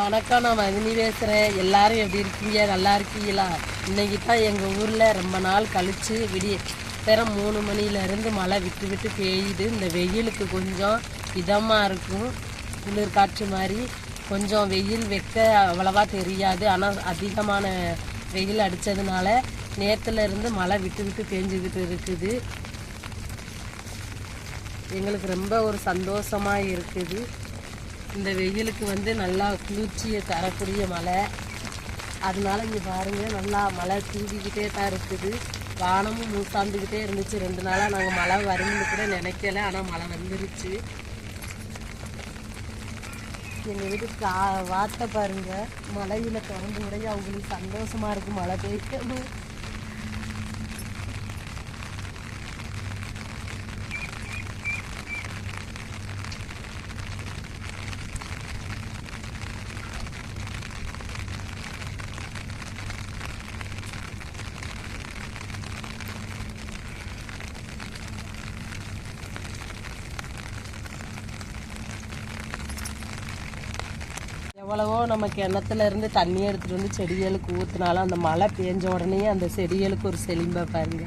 வணக்கம் நான் மதினி பேசுகிறேன் எல்லாரும் எப்படி இருக்கீங்க? நல்லா இருக்கீங்களா? இன்னைக்கு தான் எங்கள் ஊரில் ரொம்ப நாள் கழித்து விடிய பிற மூணு மணிலேருந்து மழை விட்டு விட்டு பெய்யுது. இந்த வெயிலுக்கு கொஞ்சம் இதமாக இருக்கும். குளிர் காற்று மாதிரி கொஞ்சம் வெயில் வைக்க அவ்வளவா தெரியாது. ஆனால் அதிகமான வெயில் அடித்ததுனால நேற்றுலேருந்து மழை விட்டு விட்டு பெஞ்சுக்கிட்டு இருக்குது. எங்களுக்கு ரொம்ப ஒரு சந்தோஷமாக இருக்குது. இந்த வெயிலுக்கு வந்து நல்லா குளிர்ச்சியை தரக்கூடிய மழை. அதனால இங்கே பாருங்கள் நல்லா மழை தூங்கிக்கிட்டே தான் இருக்குது. வானமும் மூசாந்துக்கிட்டே இருந்துச்சு. ரெண்டு நாளாக நாங்கள் மழை வரும்னு கூட நினைக்கல ஆனால் மழை வந்துருச்சு. எங்கள் வீட்டு கா வார்த்தை பாருங்க மழையில் திறந்து உடைய அவங்களுக்கு சந்தோஷமாக இருக்கும் மழை பெய்யணும் எவ்வளவோ நம்ம கிணத்துல இருந்து தண்ணி எடுத்துட்டு வந்து செடிகளுக்கு ஊத்துனாலும் அந்த மழை பெஞ்ச உடனே அந்த செடிகளுக்கு ஒரு செழிம்பை பாருங்க.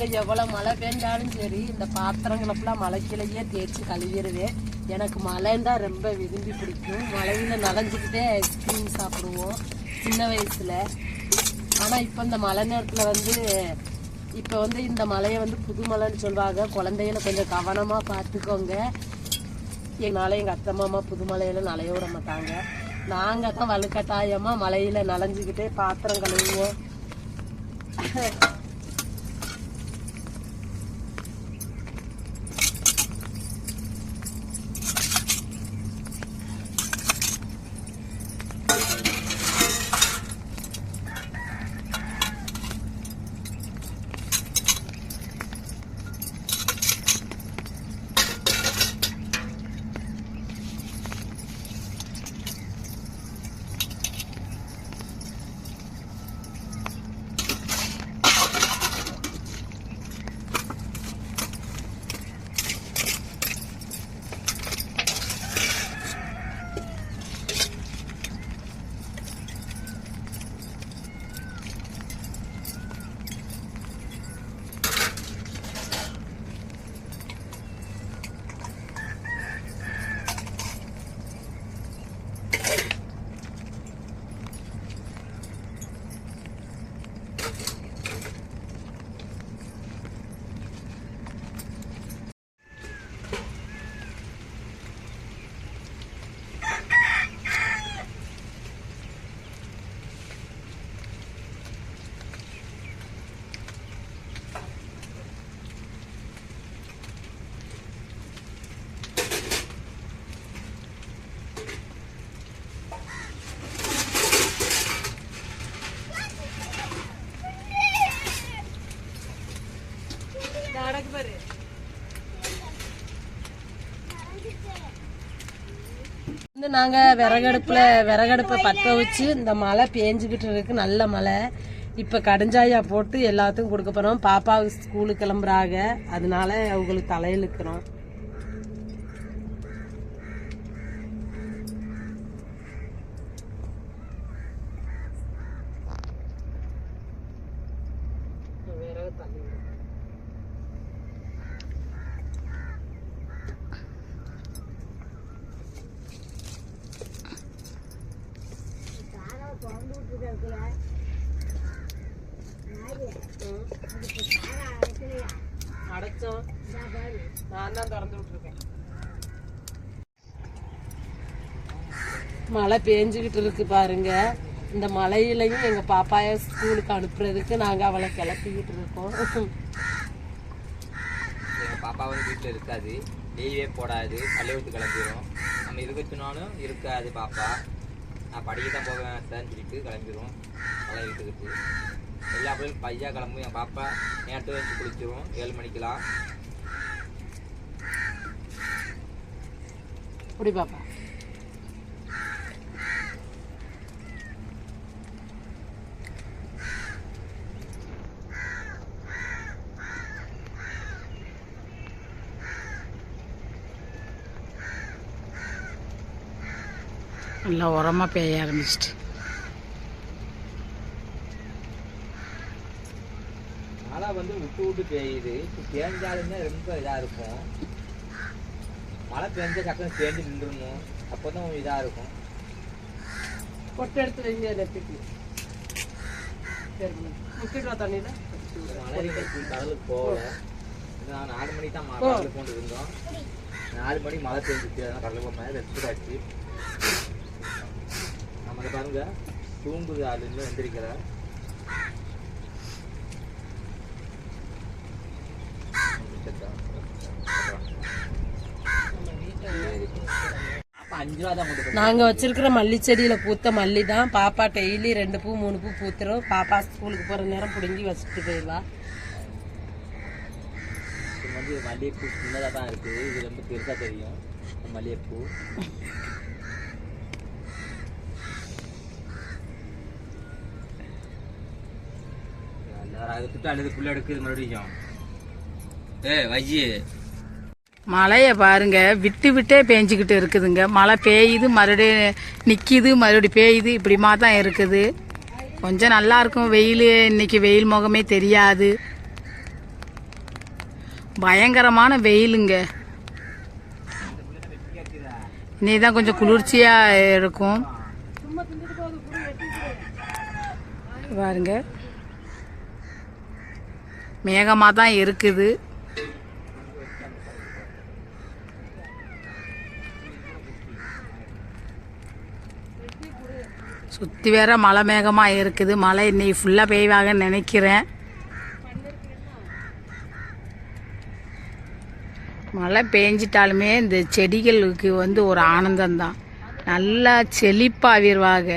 நாங்க எவ்வளவு மழை பெய்ஞ்சாலும் சரி இந்த பாத்திரங்களை ஃபுல்லாக மழைக்கிலேயே தேய்ச்சி கழுவிடுவேன் எனக்கு மழைன்னா ரொம்ப விரும்பி பிடிக்கும். மழையில நனைஞ்சுக்கிட்டே ஐஸ்கிரீம் சாப்பிடுவோம் சின்ன வயசுல. ஆனா இப்போ இந்த மழை நேரத்துல வந்து இப்போ வந்து இந்த மலையை வந்து புது மலைன்னு சொல்லுவாங்க குழந்தைகளை கொஞ்சம் கவனமாக பார்த்துக்கோங்க. எங்களால எங்கள் அத்தை மாமா புது நலைய விட மாட்டாங்க. நாங்கள் தான் வலுக்கட்டாயமாக மலையில் நனைஞ்சிக்கிட்டே பாத்திரம் கழுவுவோம். வந்து நாங்கள் விறகடுப்பில் விறகடுப்பை பற்ற வச்சு இந்த மழை பேஞ்சுக்கிட்டு இருக்கு. நல்ல மழை. இப்ப கடுஞ்சாயா போட்டு எல்லாத்துக்கும் கொடுக்க போறோம். பாப்பாவுக்கு ஸ்கூலுக்கு கிளம்புறாங்க. அதனால அவங்களுக்கு தலையிலுக்கிறோம் அடைச்சோம் நான் தான் திறந்து விட்டுருக்கேன் மழை பேஞ்சுக்கிட்டு இருக்கு பாருங்க இந்த மழையிலையும் எங்க பாப்பாய ஸ்கூலுக்கு அனுப்புறதுக்கு நாங்க அவளை கிளப்பிக்கிட்டு இருக்கோம் எங்கள் பாப்பா வந்து வீட்டில் இருக்காது லீவே போடாது பள்ளிக்கூடத்து கிளம்பிடும் நம்ம இருக்க வச்சுனாலும் இருக்காது பாப்பா நான் படிக்க தான் போவேன் சார்னு சொல்லிட்டு கிளம்பிடுவோம். நல்லா இழுத்துக்கிட்டு எல்லா பிள்ளைகளும் பையா கிளம்பும். என் பாப்பா நேற்று வச்சு குளிச்சிடும் ஏழு மணிக்கெலாம் அப்படி பாப்பா. நல்லா உரமாக பெய்ய ஆரம்பிச்சிட்டு. மழை வந்து விட்டு விட்டு பெய்யுது இப்போ பேஞ்சாலுமே ரொம்ப இதாக இருக்கும். மழை பெஞ்சா சக்கரம் பேஞ்சு நின்றுடணும் அப்போ தான் இதாக இருக்கும். பொட்டு எடுத்து வைங்க நெத்திக்கு சரி முக்கிட்டு தண்ணியில மழை கடலுக்கு போகல. நான் நாலு மணிக்கு தான் ம- கடலுக்கு கொண்டு இருந்தோம் நாலு மணிக்கு மழை பெஞ்சிச்சு. அதனால் கடலுக்கு போக ரெஸ்ட் ஆச்சு இதை பாருங்க தூங்குது ஆள் இன்னும் எந்திரிக்கிற அப்ப அஞ்சு ரூபா தான் கொண்டு போய் நாங்க வச்சிருக்கிற மல்லி செடியில பூத்த மல்லி தான். பாப்பா டெய்லி ரெண்டு பூ மூணு பூ பூத்துரும். பாப்பா ஸ்கூலுக்கு போற நேரம் புடுங்கி வச்சுட்டு போயிடுவா. மல்லிகைப்பூ சின்னதாக தான் இருக்குது இது ரொம்ப பெருசாக தெரியும். மல்லிகைப்பூ எல்லாரும் அதை விட்டு அழுது புள்ள எடுக்குது மறுபடியும் ஏ வைஜி மழையை பாருங்க விட்டு விட்டே பேஞ்சிக்கிட்டு இருக்குதுங்க. மழை பெய்யுது மறுபடியும் நிற்கிது மறுபடியும் பெய்யுது. இப்படிமா தான் இருக்குது. கொஞ்சம் நல்லா இருக்கும் வெயில். இன்னைக்கு வெயில் முகமே தெரியாது. பயங்கரமான வெயிலுங்க. இன்னைக்கு தான் கொஞ்சம் குளிர்ச்சியாக இருக்கும். பாருங்க. மேகமாக தான் இருக்குது. சுற்றி வேற மழை மேகமாக இருக்குது. மழை இன்னைக்கு ஃபுல்லாக பெய்வாங்கன்னு நினைக்கிறேன். மழை பெஞ்சிட்டாலுமே இந்த செடிகளுக்கு வந்து ஒரு ஆனந்தம்தான். நல்லா செழிப்பாவிடுவாங்க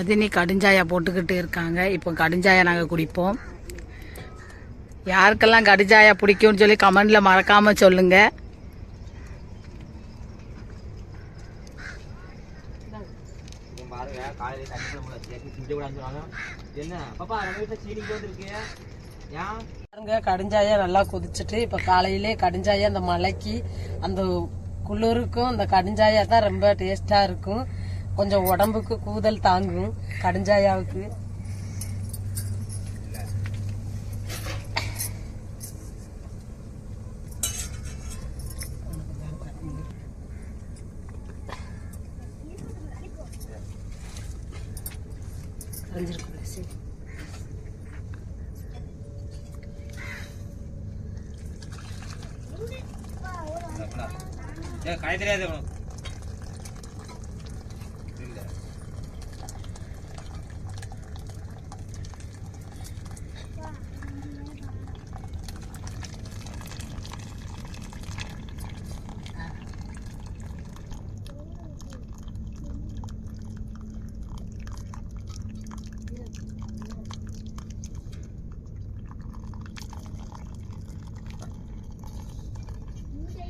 மதினி கடுஞ்சாயா போட்டுக்கிட்டு இருக்காங்க. இப்போ கடுஞ்சாயா நாங்கள் குடிப்போம். யாருக்கெல்லாம் கடுஞ்சாயா பிடிக்கும்னு சொல்லி கமெண்டில் மறக்காமல் சொல்லுங்க. பாருங்க கடுஞ்சாயா நல்லா கொதிச்சுட்டு இப்போ காலையிலே கடுஞ்சாயா அந்த மலைக்கு அந்த குளிருக்கும் அந்த கடுஞ்சாயா தான் ரொம்ப டேஸ்டாக இருக்கும். கொஞ்சம் உடம்புக்கு கூதல் தாங்கும் கடுஞ்சாயாவுக்கு. கரைஞ்சிருக்கும் சரி ஏ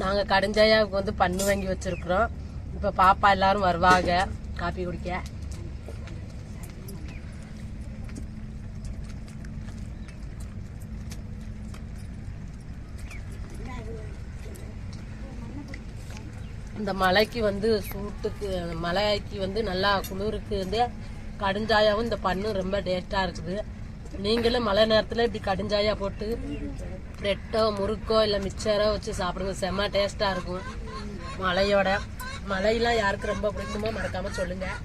நாங்கள் கடுஞ்சாயாவுக்கு வந்து பண்ணு வாங்கி வச்சுருக்குறோம். இப்போ பாப்பா எல்லாரும் வருவாங்க. காப்பி குடிக்க. இந்த மலைக்கு வந்து சூட்டுக்கு மலைக்கு வந்து நல்லா குளிருக்கு வந்து கடுஞ்சாயாவும் இந்த பண்ணு ரொம்ப டேஸ்ட்டாக இருக்குது. நீங்களும் மழை நேரத்தில் இப்படி கடுஞ்சாயா போட்டு பிரெட்டோ முறுக்கோ இல்லை மிச்சரோ வச்சு சாப்பிடுங்க செம்ம டேஸ்ட்டாக இருக்கும் மலையோட மலையெல்லாம் யாருக்கு ரொம்ப பிடிக்குமோ மறக்காமல் சொல்லுங்கள்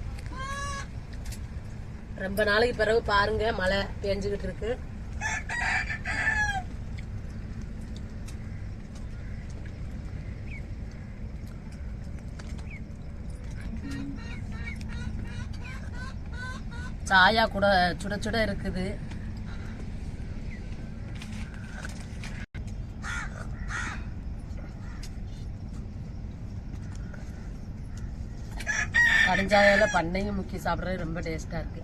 ரொம்ப நாளைக்கு பிறகு பாருங்க மழை பெஞ்சுக்கிட்டு இருக்கு சாயா கூட சுட சுட இருக்குது கடுஞ்சாயால பண்ணையும் முக்கி சாப்பிட்றது ரொம்ப டேஸ்டா இருக்கு.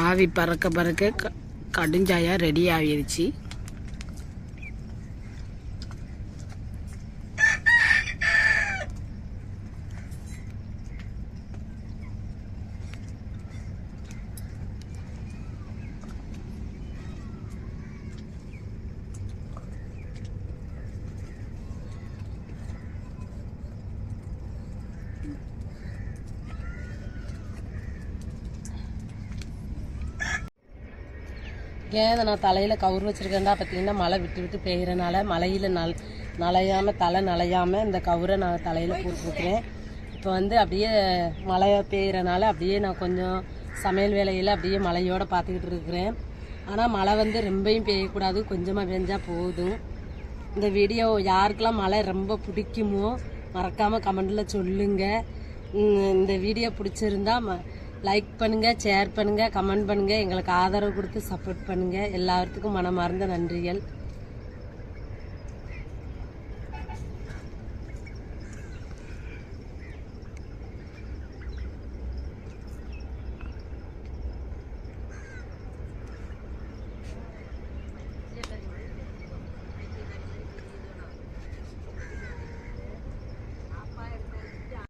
ஆவி பறக்க பறக்க க- கடுஞ்சாயா ரெடி ஆகிருச்சு ஏன் இதை நான் தலையில் கவுர் வச்சுருக்கேன்டா? பார்த்தீங்கன்னா மழை விட்டு விட்டு பெய்கிறனால மழையில் நல் நலையாமல் தலை நலையாமல் இந்த கவுரை நான் தலையில் போட்டுருக்கிறேன். இப்போ வந்து அப்படியே மழை பெய்கிறனால அப்படியே நான் கொஞ்சம் சமையல் வேலையில் அப்படியே மழையோடு பார்த்துக்கிட்டு இருக்கிறேன். ஆனால் மழை வந்து ரொம்பையும் பெய்யக்கூடாது. கொஞ்சமாக பெஞ்சால் போதும். இந்த வீடியோ யாருக்கெல்லாம் மழை ரொம்ப பிடிக்குமோ மறக்காமல் கமெண்டில் சொல்லுங்கள் இந்த வீடியோ பிடிச்சிருந்தா ம லைக் பண்ணுங்கள் ஷேர் பண்ணுங்கள் கமெண்ட் பண்ணுங்கள் எங்களுக்கு ஆதரவு கொடுத்து சப்போர்ட் பண்ணுங்கள் எல்லாத்துக்கும் மனமார்ந்த நன்றிகள்.